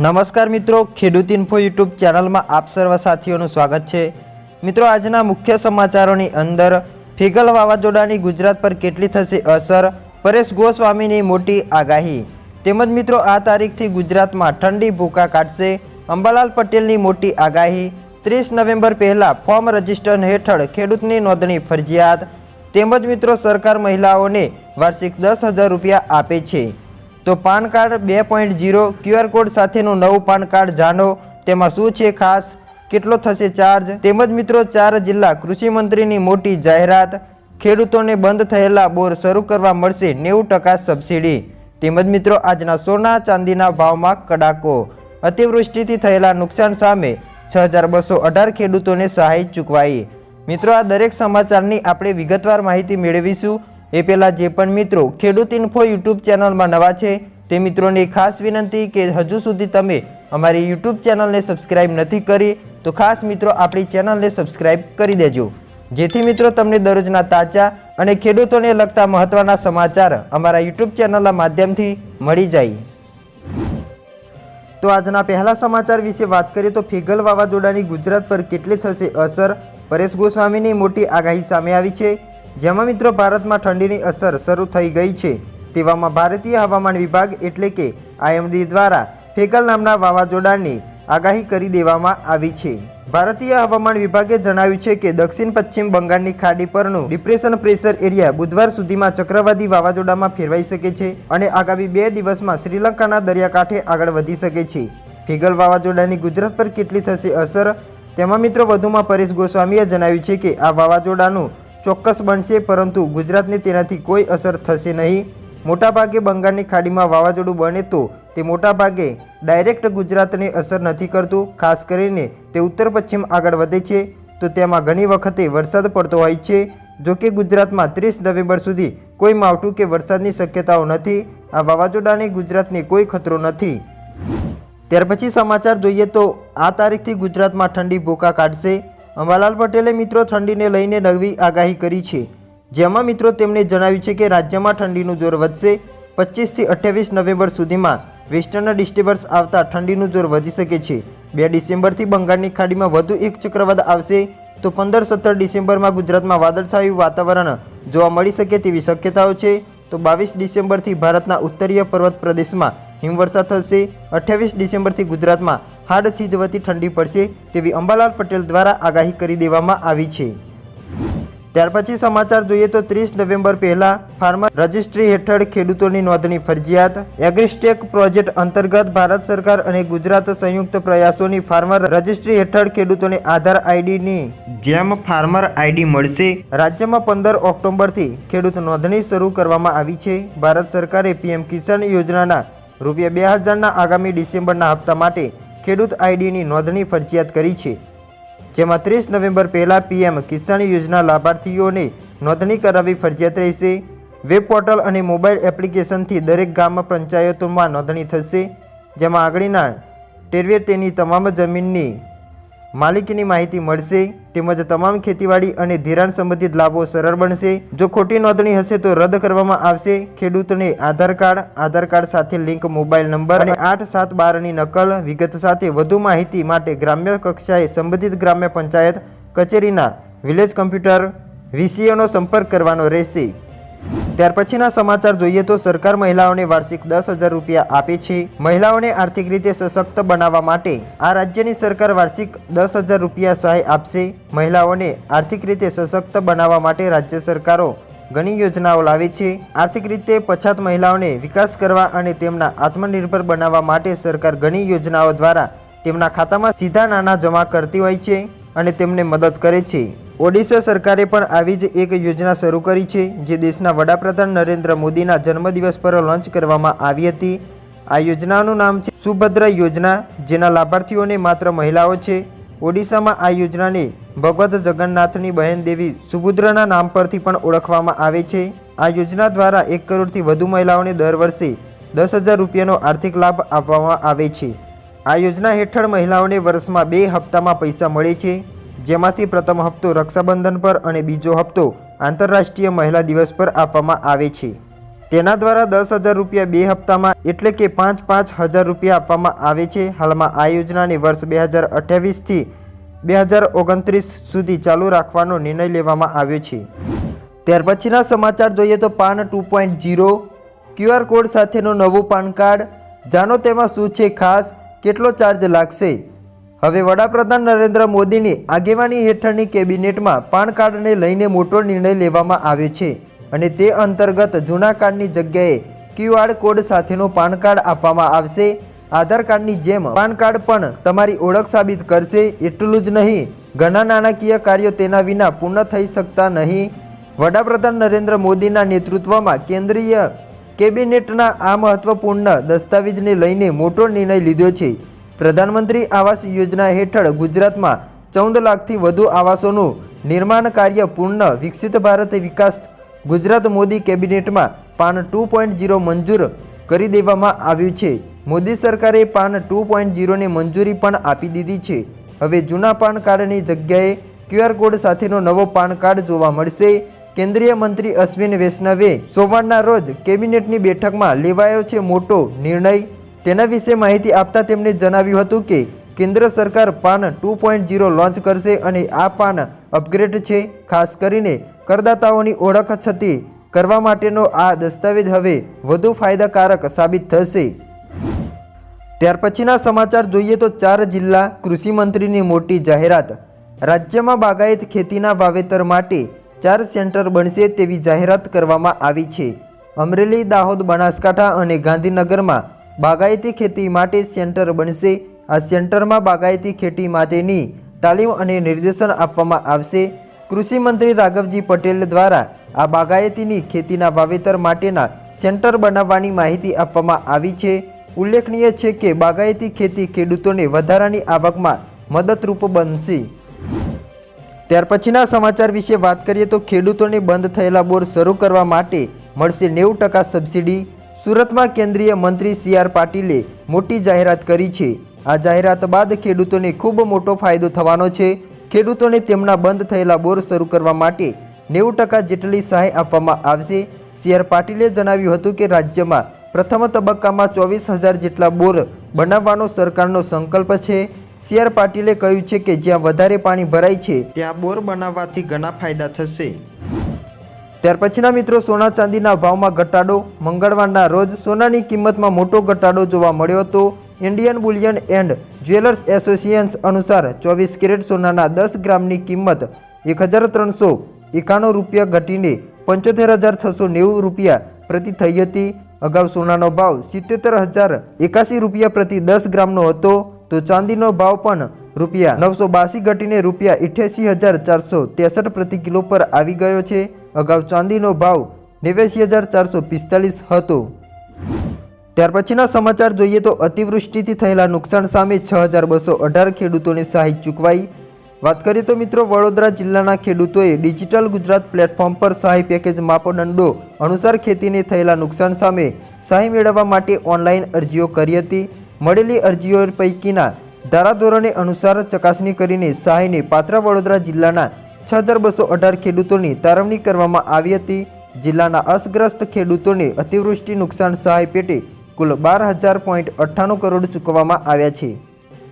નમસ્કાર મિત્રો, ખેડૂત ઇન્ફો યુટ્યુબ ચેનલમાં આપ સર્વ સાથીઓનું સ્વાગત છે. મિત્રો, આજના મુખ્ય સમાચારોની અંદર ફિગલ વાવાઝોડાની ગુજરાત પર કેટલી થશે અસર? પરેશ ગોસ્વામીની મોટી આગાહી. તેમજ મિત્રો, આ તારીખથી ગુજરાતમાં ઠંડી ભૂકા કાઢશે. અંબાલાલ પટેલની મોટી આગાહી. ત્રીસ નવેમ્બર પહેલાં ફોર્મ રજિસ્ટર હેઠળ ખેડૂતની નોંધણી ફરજિયાત. તેમજ મિત્રો, સરકાર મહિલાઓને વાર્ષિક દસ હજાર રૂપિયા આપે છે. તો પાન કાર્ડ બે પોઈન્ટ જીરો ક્યુઆર કોડ સાથેનું નવું પાન કાર્ડ જાણો. તેમાં શું છે ખાસ? કેટલો થશે ચાર્જ? તેમજ મિત્રો, ચાર જિલ્લા કૃષિમંત્રીની મોટી જાહેરાત. ખેડૂતોને બંધ થયેલા બોર શરૂ કરવા મળશે નેવું ટકા સબસિડી. તેમજ મિત્રો, આજના સોના ચાંદીના ભાવમાં કડાકો. અતિવૃષ્ટિથી થયેલા નુકસાન સામે છ હજાર બસો અઢાર ખેડૂતોને સહાય ચૂકવાઈ. મિત્રો, આ દરેક સમાચારની આપણે વિગતવાર માહિતી મેળવીશું. એ પહેલાં જે પણ મિત્રો ખેડૂત ઇન્ફો યુટ્યુબ ચેનલમાં નવા છે, તે મિત્રોને ખાસ વિનંતી કે હજુ સુધી તમે અમારી યુટ્યુબ ચેનલને સબસ્ક્રાઇબ નથી કરી, તો ખાસ મિત્રો આપણી ચેનલને સબસ્ક્રાઇબ કરી દેજો. જેથી મિત્રો તમને દરરોજના તાજા અને ખેડૂતોને લગતા મહત્ત્વના સમાચાર અમારા યુટ્યુબ ચેનલના માધ્યમથી મળી જાય. તો આજના પહેલા સમાચાર વિશે વાત કરીએ તો ફિગલ વાવાઝોડાની ગુજરાત પર કેટલી થશે અસર? પરેશ ગોસ્વામીની મોટી આગાહી સામે આવી છે. જેમાં મિત્રો ભારતમાં ઠંડીની અસર શરૂ થઈ ગઈ છે. તેવામાં ભારતીય હવામાન વિભાગ એટલે કે આઈએમડી દ્વારા ફેગલ નામના વાવાઝોડાની આગાહી કરી દેવામાં આવી છે. ભારતીય હવામાન વિભાગે જણાવ્યું છે કે દક્ષિણ પશ્ચિમ બંગાળની ખાડી પરનું ડિપ્રેશન પ્રેશર એરિયા બુધવાર સુધીમાં ચક્રવાદી વાવાઝોડામાં ફેરવાઈ શકે છે અને આગામી બે દિવસમાં શ્રીલંકાના દરિયાકાંઠે આગળ વધી શકે છે. ફેગલ વાવાઝોડાની ગુજરાત પર કેટલી થશે અસર? તેમાં મિત્રો વધુમાં પરેશ ગોસ્વામીએ જણાવ્યું છે કે આ વાવાઝોડાનું ચોક્કસ બનશે, પરંતુ ગુજરાતને તેનાથી કોઈ અસર થશે નહીં. મોટાભાગે બંગાળની ખાડીમાં વાવાઝોડું બને તો તે મોટાભાગે ડાયરેક્ટ ગુજરાતને અસર નથી કરતું. ખાસ કરીને તે ઉત્તર પશ્ચિમ આગળ વધે છે, તો તેમાં ઘણી વખતે વરસાદ પડતો હોય છે. જો કે ગુજરાતમાં ત્રીસ નવેમ્બર સુધી કોઈ માવઠું કે વરસાદની શક્યતાઓ નથી. આ વાવાઝોડાને ગુજરાતને કોઈ ખતરો નથી. ત્યાર પછી સમાચાર જોઈએ તો આ તારીખથી ગુજરાતમાં ઠંડી ભૂકા કાઢશે. અંબાલાલ પટેલે મિત્રો ઠંડીને લઈને નવી આગાહી કરી છે. જેમાં મિત્રો તેમણે જણાવ્યું છે કે રાજ્યમાં ઠંડીનું જોર વધશે. પચીસથી અઠ્યાવીસ નવેમ્બર સુધીમાં વેસ્ટર્ન ડિસ્ટર્બન્સ આવતા ઠંડીનું જોર વધી શકે છે. બે ડિસેમ્બરથી બંગાળની ખાડીમાં વધુ એક ચક્રવાત આવશે તો પંદર સત્તર ડિસેમ્બરમાં ગુજરાતમાં વાદળછાયું વાતાવરણ જોવા મળી શકે તેવી શક્યતાઓ છે. તો બાવીસ ડિસેમ્બરથી ભારતના ઉત્તરીય પર્વત પ્રદેશમાં હિમવર્ષા થશે. અઠ્યાવીસ ડિસેમ્બરથી ગુજરાતમાં હાડ થીજવતી ઠંડી પડશે તેવી અંબાલાલ પટેલ દ્વારા આગાહી કરી દેવામાં આવી છે. ત્યાર પછી સમાચાર જોઈએ તો ત્રીસ નવેમ્બર પહેલા ફાર્મર રજિસ્ટ્રી હેઠળ ખેડૂતોની નોંધણી ફરજિયાત. એગ્રીસ્ટેક પ્રોજેક્ટ અંતર્ગત ભારત સરકાર અને ગુજરાત સંયુક્ત પ્રયાસોની ફાર્મર રજિસ્ટ્રી હેઠળ ખેડૂતોને આધાર આઈડીની જેમ ફાર્મર આઈડી મળશે. રાજ્યમાં પંદર ઓક્ટોબરથી ખેડૂત નોંધણી શરૂ કરવામાં આવી છે. ભારત સરકારે પીએમ કિસાન યોજનાના રૂપિયા બે હજારના આગામી ડિસેમ્બરના હપ્તા માટે ખેડૂત આઈડીની નોંધણી ફરજિયાત કરી છે, જેમાં ત્રીસ નવેમ્બર પહેલાં પીએમ કિસાન યોજના લાભાર્થીઓને નોંધણી કરાવવી ફરજિયાત રહેશે. વેબ પોર્ટલ અને મોબાઈલ એપ્લિકેશનથી દરેક ગામ પંચાયતોમાં નોંધણી થશે, જેમાં આગળના ટેરવે તેની તમામ જમીનની માલિકીની માહિતી મળશે તેમજ તમામ ખેતીવાડી અને ધિરાણ સંબંધિત લાભો સરળ બનશે. જો ખોટી નોંધણી હશે તો રદ કરવામાં આવશે. ખેડૂતને આધાર કાર્ડ આધાર કાર્ડ સાથે લિંક, મોબાઈલ નંબર અને આઠ સાત બારની નકલ વિગત સાથે વધુ માહિતી માટે ગ્રામ્ય કક્ષાએ સંબંધિત ગ્રામ્ય પંચાયત કચેરીના વિલેજ કમ્પ્યુટર વીસીઓનો સંપર્ક કરવાનો રહેશે. ત્યાર પછીના સમાચાર જોઈએ તો સરકાર મહિલાઓને વાર્ષિક દસ હજાર રૂપિયા આપે છે. મહિલાઓને આર્થિક રીતે સશક્ત બનાવવા માટે આ રાજ્યની સરકાર વાર્ષિક દસ હજાર રૂપિયા સહાય આપશે. મહિલાઓને આર્થિક રીતે સશક્ત બનાવવા માટે રાજ્ય સરકારો ઘણી યોજનાઓ લાવે છે. આર્થિક રીતે પછાત મહિલાઓને વિકાસ કરવા અને તેમના આત્મનિર્ભર બનાવવા માટે સરકાર ઘણી યોજનાઓ દ્વારા તેમના ખાતામાં સીધા નાણાં જમા કરતી હોય છે અને તેમને મદદ કરે છે. ઓડિશા સરકારે પણ આવી જ એક યોજના શરૂ કરી છે, જે દેશના વડાપ્રધાન નરેન્દ્ર મોદીના જન્મદિવસ પર લોન્ચ કરવામાં આવી હતી. આ યોજનાનું નામ છે સુભદ્રા યોજના, જેના લાભાર્થીઓને માત્ર મહિલાઓ છે. ઓડિશામાં આ યોજનાને ભગવત જગન્નાથની બહેન દેવી સુભદ્રાના નામ પરથી પણ ઓળખવામાં આવે છે. આ યોજના દ્વારા એક કરોડથી વધુ મહિલાઓને દર વર્ષે દસ હજાર રૂપિયાનો આર્થિક લાભ આપવામાં આવે છે. આ યોજના હેઠળ મહિલાઓને વર્ષમાં બે હપ્તામાં પૈસા મળે છે. જેમાંથી પ્રથમ હપ્તો રક્ષાબંધન પર અને બીજો હપ્તો આંતરરાષ્ટ્રીય મહિલા દિવસ પર આપવામાં આવે છે. તેના દ્વારા દસ હજાર રૂપિયા બે હપ્તામાં એટલે કે પાંચ પાંચ હજાર રૂપિયા આપવામાં આવે છે. હાલમાં આ યોજનાને વર્ષ બે હજાર અઠ્યાવીસથી બે હજાર ઓગણત્રીસ સુધી ચાલુ રાખવાનો નિર્ણય લેવામાં આવ્યો છે. ત્યાર પછીના સમાચાર જોઈએ તો PAN two point zero QR code સાથેનું નવું પાન કાર્ડ. જાણો તેમાં શું છે ખાસ? કેટલો ચાર્જ લાગશે? હવે વડાપ્રધાન નરેન્દ્ર મોદીની આગેવાની હેઠળની કેબિનેટમાં પાન કાર્ડને લઈને મોટો નિર્ણય લેવામાં આવ્યો છે અને તે અંતર્ગત જૂના કાર્ડની જગ્યાએ ક્યુઆર કોડ સાથેનો પાન કાર્ડ આપવામાં આવશે. આધાર કાર્ડની જેમ પાન કાર્ડ પણ તમારી ઓળખ સાબિત કરશે એટલું જ નહીં, ઘણા નાણાકીય કાર્યો તેના વિના પૂર્ણ થઈ શકતા નહીં. વડાપ્રધાન નરેન્દ્ર મોદીના નેતૃત્વમાં કેન્દ્રીય કેબિનેટના આ મહત્વપૂર્ણ દસ્તાવેજને લઈને મોટો નિર્ણય લીધો છે. પ્રધાનમંત્રી આવાસ યોજના હેઠળ ગુજરાતમાં ચૌદ લાખથી વધુ આવાસોનું નિર્માણ કાર્ય પૂર્ણ, વિકસિત ભારત વિકાસ ગુજરાત મોદી કેબિનેટમાં પાન ટુ પોઈન્ટ જીરો મંજૂર કરી દેવામાં આવ્યું છે. મોદી સરકારે પાન ટુ પોઈન્ટ જીરોને મંજૂરી પણ આપી દીધી છે. હવે જૂના પાન કાર્ડની જગ્યાએ ક્યુઆર કોડ સાથેનો નવો પાન કાર્ડ જોવા મળશે. કેન્દ્રીય મંત્રી અશ્વિન વૈષ્ણવે સોમવારના રોજ કેબિનેટની બેઠકમાં લેવાયો છે મોટો નિર્ણય. તેના વિશે માહિતી આપતા તેમણે જણાવ્યું હતું કે, કેન્દ્ર સરકાર PAN two point zero launch કરશે અને આ પાન અપગ્રેડ છે. ખાસ કરીને કરદાતાઓની ઓળખ છતી કરવા માટેનો આ દસ્તાવેજ હવે વધુ ફાયદાકારક સાબિત થશે. ત્યાર પછીના સમાચાર જોઈએ તો ચાર જિલ્લા કૃષિમંત્રીની મોટી જાહેરાત. રાજ્યમાં બાગાયત ખેતીના વાવેતર માટે ચાર સેન્ટર બનશે તેવી જાહેરાત કરવામાં આવી છે. અમરેલી, દાહોદ, બનાસકાંઠા અને ગાંધીનગરમાં બાગાયતી ખેતી માટે સેન્ટર બનશે. આ સેન્ટરમાં બાગાયતી ખેતી માટેની તાલીમ અને નિર્દેશન આપવામાં આવશે. કૃષિ મંત્રી રાઘવજી પટેલ દ્વારા આ બાગાયતીની ખેતીના વાવેતર માટેના સેન્ટર બનાવવાની માહિતી આપવામાં આવી છે. ઉલ્લેખનીય છે કે બાગાયતી ખેતી ખેડૂતોને વધારાની આવકમાં મદદરૂપ બનશે. ત્યાર પછીના સમાચાર વિશે વાત કરીએ તો ખેડૂતોને બંધ થયેલા બોર શરૂ કરવા માટે મળશે નેવું ટકા સબસિડી. સુરતમાં કેન્દ્રીય મંત્રી સી આર પાટીલે મોટી જાહેરાત કરી છે. આ જાહેરાત બાદ ખેડૂતોને ખૂબ મોટો ફાયદો થવાનો છે. ખેડૂતોને તેમના બંધ થયેલા બોર શરૂ કરવા માટે નેવું ટકા જેટલી સહાય આપવામાં આવશે. સી આર પાટીલે જણાવ્યું હતું કે રાજ્યમાં પ્રથમ તબક્કામાં ચોવીસ હજાર જેટલા બોર બનાવવાનો સરકારનો સંકલ્પ છે. સી આર પાટીલે કહ્યું છે કે જ્યાં વધારે પાણી ભરાય છે, ત્યાં બોર બનાવવાથી ઘણા ફાયદા થશે. ત્યાર પછીના મિત્રો સોના ચાંદીના ભાવમાં ઘટાડો. મંગળવારના રોજ સોનાની કિંમતમાં મોટો ઘટાડો જોવા મળ્યો હતો. Indian bullion and jewellers associations અનુસાર ચોવીસ કેરેટ સોનાના દસ ગ્રામની કિંમત એક હજાર ત્રણસો એકાણું રૂપિયા ઘટીને પંચોતેર હજાર છસો નેવું રૂપિયા પ્રતિ થઈ હતી. અગાઉ સોનાનો ભાવ સિત્તેર હજાર એકાસી રૂપિયા પ્રતિ દસ ગ્રામનો હતો. તો ચાંદીનો ભાવ પણ રૂપિયા નવસો બાસી ઘટીને રૂપિયા ઇઠ્યાસી હજાર ચારસો ત્રેસઠ પ્રતિ કિલો પર આવી ગયો છે. અગાઉ ચાંદીનો ભાવ નેવ્યાસી હજાર ચારસો પિસ્તાલીસ હતો. ત્યાર પછીના સમાચાર જોઈએ તો અતિવૃષ્ટિથી થયેલા નુકસાન સામે છ હજાર બસો અઢાર ખેડૂતોને સહાય ચૂકવાઈ. વાત કરીએ તો મિત્રો, વડોદરા જિલ્લાના ખેડૂતોએ ડિજિટલ ગુજરાત પ્લેટફોર્મ પર સહાય પેકેજ માપદંડો અનુસાર ખેતીને થયેલા નુકસાન સામે સહાય મેળવવા માટે ઓનલાઈન અરજીઓ કરી હતી. મળેલી અરજીઓ પૈકીના ધારાધોરણે અનુસાર ચકાસણી કરીને સહાયને પાત્ર વડોદરા જિલ્લાના છ હજાર બસો અઢાર ખેડૂતોની તારવણી કરવામાં આવી હતી. જિલ્લાના અસગ્રસ્ત ખેડૂતોને અતિવૃષ્ટિ નુકસાન સહાય પેટે કુલ બાર હજાર પોઈન્ટ અઠ્ઠાણું કરોડ ચૂકવવામાં આવ્યા છે.